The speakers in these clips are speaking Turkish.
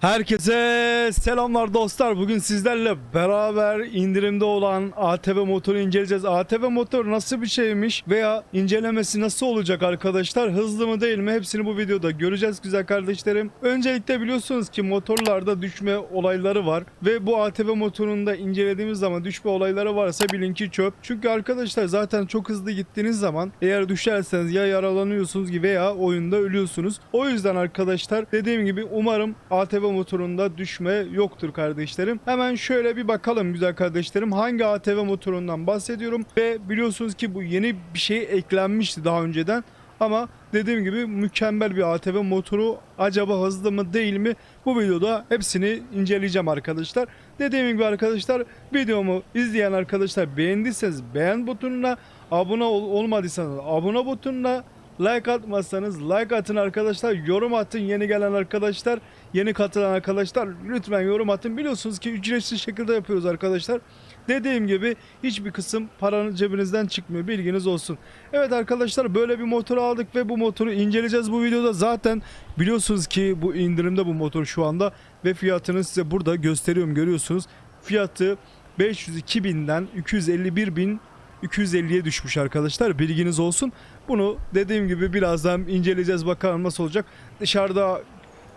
Herkese selamlar dostlar. Bugün sizlerle beraber indirimde olan ATV motoru inceleyeceğiz. ATV motor nasıl bir şeymiş veya incelemesi nasıl olacak arkadaşlar? Hızlı mı değil mi? Hepsini bu videoda göreceğiz güzel kardeşlerim. Öncelikle biliyorsunuz ki motorlarda düşme olayları var ve bu ATV motorunda incelediğimiz zaman düşme olayları varsa bilin ki çöp. Çünkü arkadaşlar zaten çok hızlı gittiğiniz zaman eğer düşerseniz ya yaralanıyorsunuz veya oyunda ölüyorsunuz. O yüzden arkadaşlar dediğim gibi umarım ATV motorunda düşme yoktur kardeşlerim. Hemen şöyle bir bakalım güzel kardeşlerim hangi ATV motorundan bahsediyorum ve biliyorsunuz ki bu yeni bir şey eklenmişti daha önceden. Ama dediğim gibi mükemmel bir ATV motoru acaba hızlı mı değil mi bu videoda hepsini inceleyeceğim arkadaşlar. Dediğim gibi arkadaşlar videomu izleyen arkadaşlar beğendiyseniz beğen butonuna abone ol- olmadıysanız abone butonuna like atmazsanız like atın arkadaşlar yorum atın yeni gelen arkadaşlar yeni katılan arkadaşlar lütfen yorum atın biliyorsunuz ki ücretsiz şekilde yapıyoruz arkadaşlar. Dediğim gibi hiçbir kısım paranın cebinizden çıkmıyor bilginiz olsun. Evet arkadaşlar böyle bir motor aldık ve bu motoru inceleyeceğiz bu videoda. Zaten biliyorsunuz ki bu indirimde bu motor şu anda ve fiyatını size burada gösteriyorum görüyorsunuz. Fiyatı 502 binden 251 bin 250'ye düşmüş arkadaşlar bilginiz olsun. Bunu dediğim gibi birazdan inceleyeceğiz bakalım nasıl olacak. Dışarıda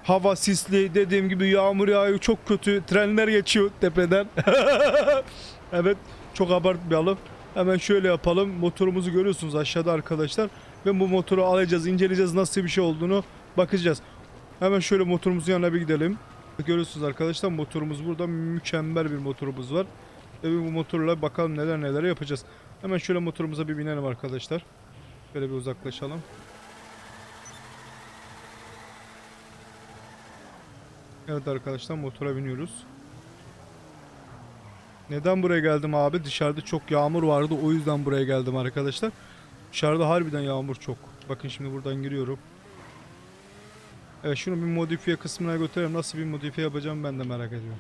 hava sisli dediğim gibi yağmur yağıyor çok kötü trenler geçiyor tepeden. evet çok abartmayalım. Hemen şöyle yapalım. Motorumuzu görüyorsunuz aşağıda arkadaşlar. Ve bu motoru alacağız, inceleyeceğiz nasıl bir şey olduğunu bakacağız. Hemen şöyle motorumuzun yanına bir gidelim. Görüyorsunuz arkadaşlar motorumuz burada mükemmel bir motorumuz var. Ve bu motorla bakalım neler neler yapacağız. Hemen şöyle motorumuza bir binelim arkadaşlar. Şöyle bir uzaklaşalım. Evet arkadaşlar motora biniyoruz. Neden buraya geldim abi? Dışarıda çok yağmur vardı. O yüzden buraya geldim arkadaşlar. Dışarıda harbiden yağmur çok. Bakın şimdi buradan giriyorum. Evet şunu bir modifiye kısmına götürelim. Nasıl bir modifiye yapacağım ben de merak ediyorum.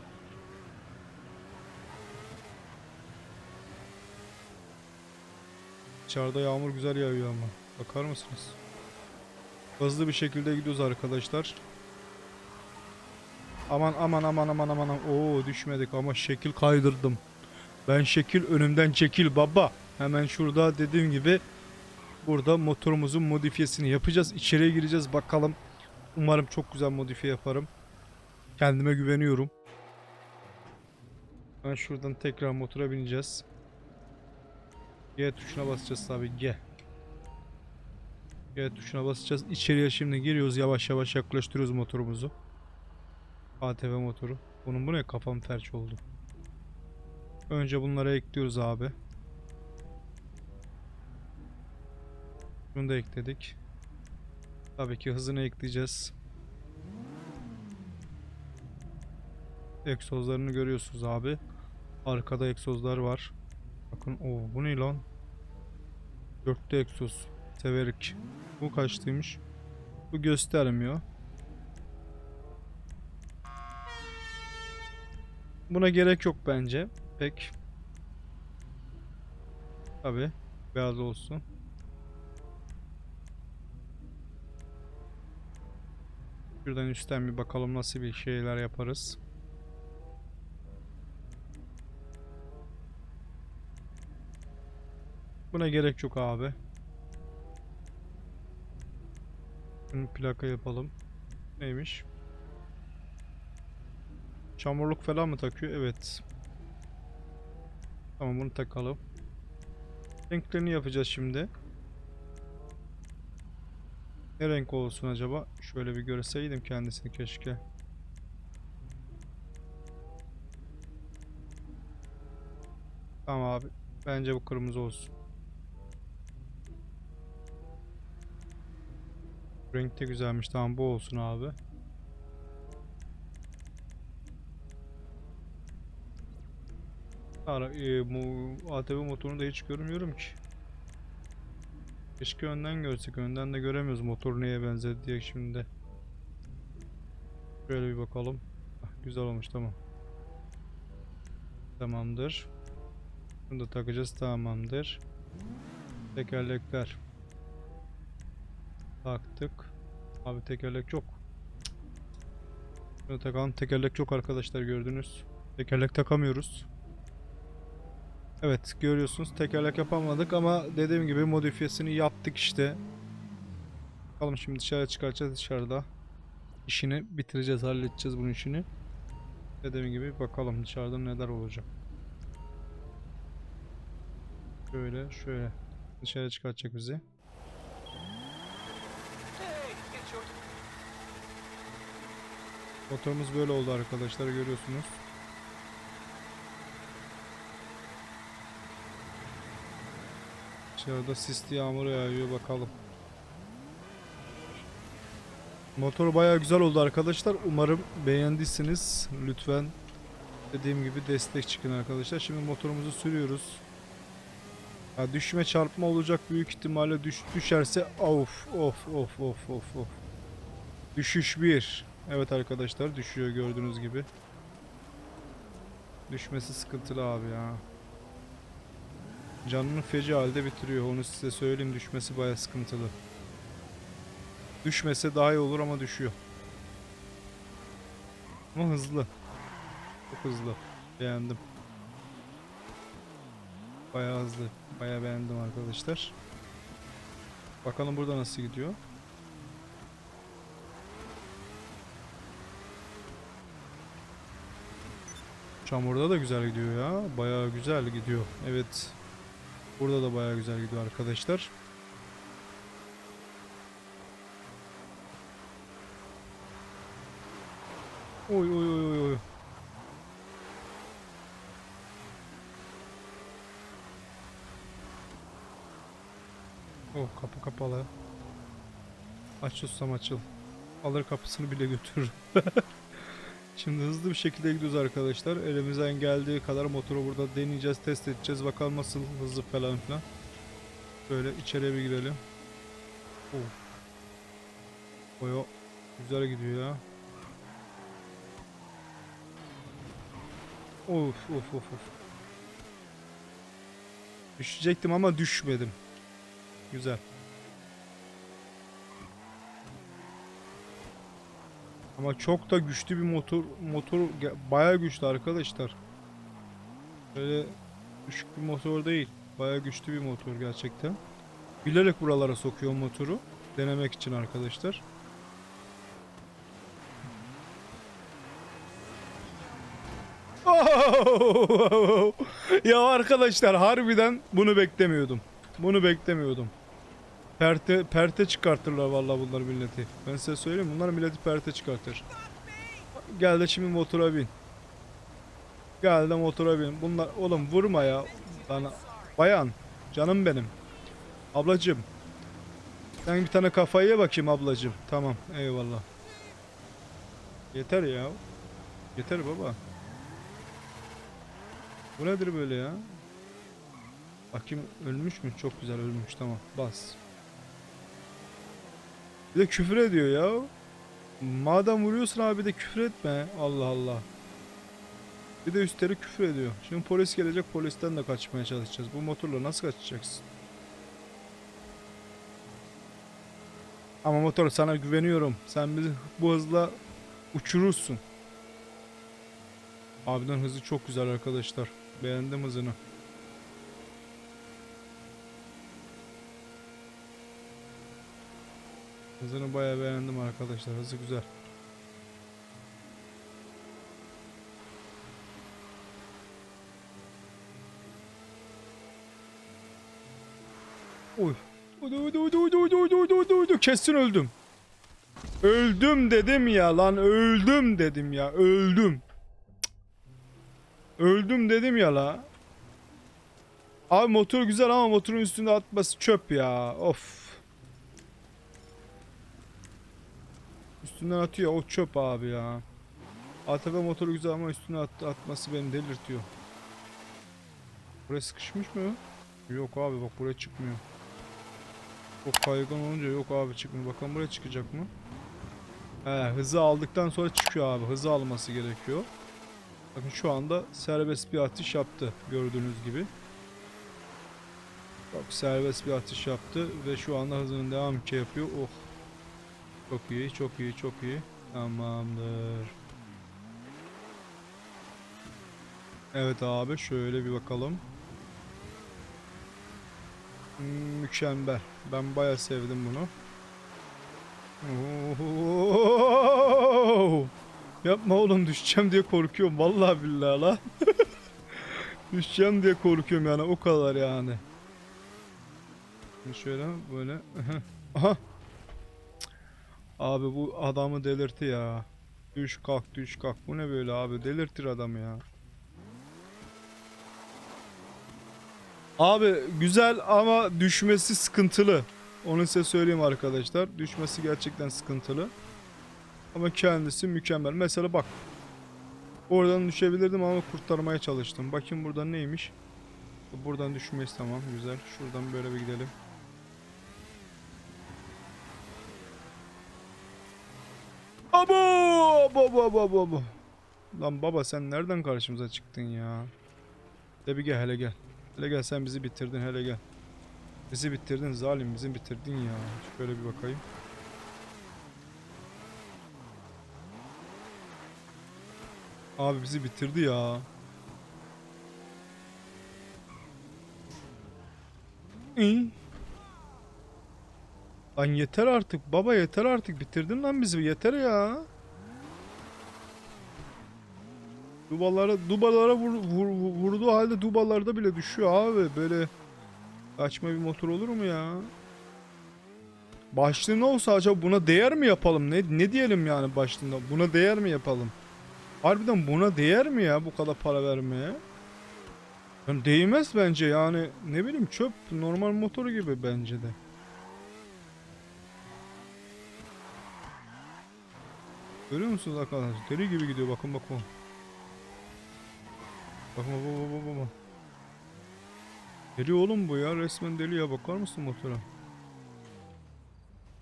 Dışarıda yağmur güzel yağıyor ama. Bakar mısınız? Hızlı bir şekilde gidiyoruz arkadaşlar. Aman aman aman aman aman. Oo düşmedik ama şekil kaydırdım. Ben şekil önümden çekil baba. Hemen şurada dediğim gibi burada motorumuzun modifiyesini yapacağız. İçeriye gireceğiz bakalım. Umarım çok güzel modifiye yaparım. Kendime güveniyorum. Ben şuradan tekrar motora bineceğiz. G tuşuna basacağız tabi G. G tuşuna basacağız. İçeriye şimdi giriyoruz. Yavaş yavaş yaklaştırıyoruz motorumuzu. ATV motoru. Bunun bu ne? Kafam terç oldu. Önce bunları ekliyoruz abi. Bunu da ekledik. Tabii ki hızını ekleyeceğiz. Egzozlarını görüyorsunuz abi. Arkada egzozlar var. Bakın o bu ne lan? Dörtlü egzoz. Severik. Bu kaçtıymış? Bu göstermiyor. Buna gerek yok bence. Pek. Tabi. Beyaz olsun. Şuradan üstten bir bakalım nasıl bir şeyler yaparız. Buna gerek yok abi. Şunu plaka yapalım. Neymiş? Çamurluk falan mı takıyor? Evet. Tamam bunu takalım. Renklerini yapacağız şimdi. Ne renk olsun acaba? Şöyle bir görseydim kendisini keşke. Tamam abi. Bence bu kırmızı olsun. Renk de güzelmiş. Tamam bu olsun abi. Ara, e, bu ATV motorunu da hiç görmüyorum ki. Keşke önden görsek. Önden de göremiyoruz motor neye benzedi diye şimdi. Şöyle bir bakalım. Ah, güzel olmuş tamam. Tamamdır. Bunu da takacağız tamamdır. Tekerlekler. Taktık. Abi tekerlek yok. Şöyle takalım. Tekerlek çok arkadaşlar gördünüz. Tekerlek takamıyoruz. Evet görüyorsunuz tekerlek yapamadık ama dediğim gibi modifiyesini yaptık işte. Bakalım şimdi dışarı çıkaracağız dışarıda. İşini bitireceğiz halledeceğiz bunun işini. Dediğim gibi bakalım dışarıda neler olacak. Şöyle şöyle dışarı çıkartacak bizi. Motorumuz böyle oldu arkadaşlar görüyorsunuz. Dışarıda sisli yağmur yağıyor bakalım. Motor bayağı güzel oldu arkadaşlar. Umarım beğendiyseniz lütfen dediğim gibi destek çıkın arkadaşlar. Şimdi motorumuzu sürüyoruz. Ya düşme çarpma olacak büyük ihtimalle düş düşerse of of of of of of. Düşüş 1. Evet arkadaşlar düşüyor gördüğünüz gibi. Düşmesi sıkıntılı abi ya. Canını feci halde bitiriyor. Onu size söyleyeyim düşmesi baya sıkıntılı. Düşmese daha iyi olur ama düşüyor. Ama hızlı. Çok hızlı. Beğendim. Baya hızlı. Baya beğendim arkadaşlar. Bakalım burada nasıl gidiyor. Çamurda da güzel gidiyor ya. Bayağı güzel gidiyor. Evet. Burada da bayağı güzel gidiyor arkadaşlar. Oy oy oy oy oy. Oh kapı kapalı. Aç ustam açıl. Alır kapısını bile götürür. Şimdi hızlı bir şekilde gidiyoruz arkadaşlar. Elimizden geldiği kadar motoru burada deneyeceğiz, test edeceğiz. Bakalım nasıl hızlı falan filan. Böyle içeriye bir girelim. Oh. Oyo güzel gidiyor ya. Of of of of. Düşecektim ama düşmedim. Güzel. Ama çok da güçlü bir motor motor bayağı güçlü arkadaşlar. Böyle düşük bir motor değil. Bayağı güçlü bir motor gerçekten. Bilerek buralara sokuyor motoru denemek için arkadaşlar. ya arkadaşlar harbiden bunu beklemiyordum. Bunu beklemiyordum. Perte, perte çıkartırlar vallahi bunlar milleti. Ben size söyleyeyim bunlar milleti perte çıkartır. Gel de şimdi motora bin. Gel de motora bin. Bunlar oğlum vurma ya. Bana. Bayan. Canım benim. Ablacım. Sen bir tane kafayı ye bakayım ablacım. Tamam eyvallah. Yeter ya. Yeter baba. Bu nedir böyle ya? Bakayım ölmüş mü? Çok güzel ölmüş tamam. Bas. Bir de küfür ediyor ya. Madem vuruyorsun abi de küfür etme. Allah Allah. Bir de üstleri küfür ediyor. Şimdi polis gelecek polisten de kaçmaya çalışacağız. Bu motorla nasıl kaçacaksın? Ama motor sana güveniyorum. Sen bizi bu hızla uçurursun. Abiden hızı çok güzel arkadaşlar. Beğendim hızını. Hızını bayağı beğendim arkadaşlar. Hızı güzel. Oy. Uydu uydu uydu uydu uydu uydu uydu uydu uydu. Kesin öldüm. Öldüm dedim ya lan öldüm dedim ya öldüm. Öldüm dedim ya la. Abi motor güzel ama motorun üstünde atması çöp ya. Of. Üstünden atıyor o çöp abi ya. ATV motoru güzel ama üstüne at, atması beni delirtiyor. Buraya sıkışmış mı? Yok abi bak buraya çıkmıyor. Çok kaygan olunca yok abi çıkmıyor. Bakalım buraya çıkacak mı? He hızı aldıktan sonra çıkıyor abi. Hızı alması gerekiyor. Bakın şu anda serbest bir atış yaptı gördüğünüz gibi. Çok serbest bir atış yaptı ve şu anda hızını devam ki yapıyor. Oh. Çok iyi, çok iyi, çok iyi. Tamamdır. Evet abi şöyle bir bakalım. Hmm, mükemmel. Ben baya sevdim bunu. Oho! Yapma oğlum düşeceğim diye korkuyorum. Vallahi billahi la. düşeceğim diye korkuyorum yani o kadar yani. Şöyle böyle. Aha. Abi bu adamı delirtti ya. Düş kalk düş kalk. Bu ne böyle abi delirtir adam ya. Abi güzel ama düşmesi sıkıntılı. Onu size söyleyeyim arkadaşlar. Düşmesi gerçekten sıkıntılı. Ama kendisi mükemmel. Mesela bak. Oradan düşebilirdim ama kurtarmaya çalıştım. Bakayım burada neymiş. Buradan düşmeyiz tamam güzel. Şuradan böyle bir gidelim. Abo! Baba baba baba. Lan baba sen nereden karşımıza çıktın ya? De bir gel hele gel. Hele gel sen bizi bitirdin hele gel. Bizi bitirdin zalim bizi bitirdin ya. Şöyle bir bakayım. Abi bizi bitirdi ya. İyi. Lan yeter artık baba yeter artık bitirdin lan bizi yeter ya. Dubalara dubalara vur, vur, vur- vurduğu halde dubalarda bile düşüyor abi böyle saçma bir motor olur mu ya? Başlığı olsa acaba buna değer mi yapalım? Ne ne diyelim yani başlığında? Buna değer mi yapalım? Harbiden buna değer mi ya bu kadar para vermeye? Yani değmez bence yani ne bileyim çöp normal motor gibi bence de. Görüyor musunuz arkadaşlar? Deli gibi gidiyor bakın bakın. Bakın bak bak bak bak bak. Deli oğlum bu ya resmen deli ya bakar mısın motora?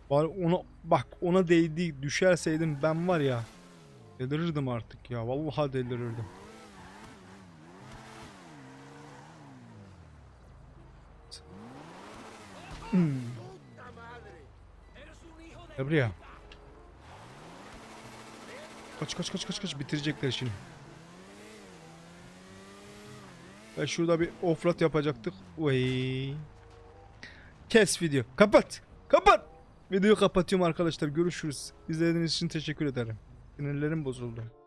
Var ona bak ona değdi düşerseydim ben var ya delirirdim artık ya vallahi delirirdim. Hmm. Buraya. Kaç kaç kaç kaç kaç bitirecekler şimdi. Ve şurada bir offroad yapacaktık. Vay. Kes video. Kapat. Kapat. Videoyu kapatıyorum arkadaşlar. Görüşürüz. İzlediğiniz için teşekkür ederim. Sinirlerim bozuldu.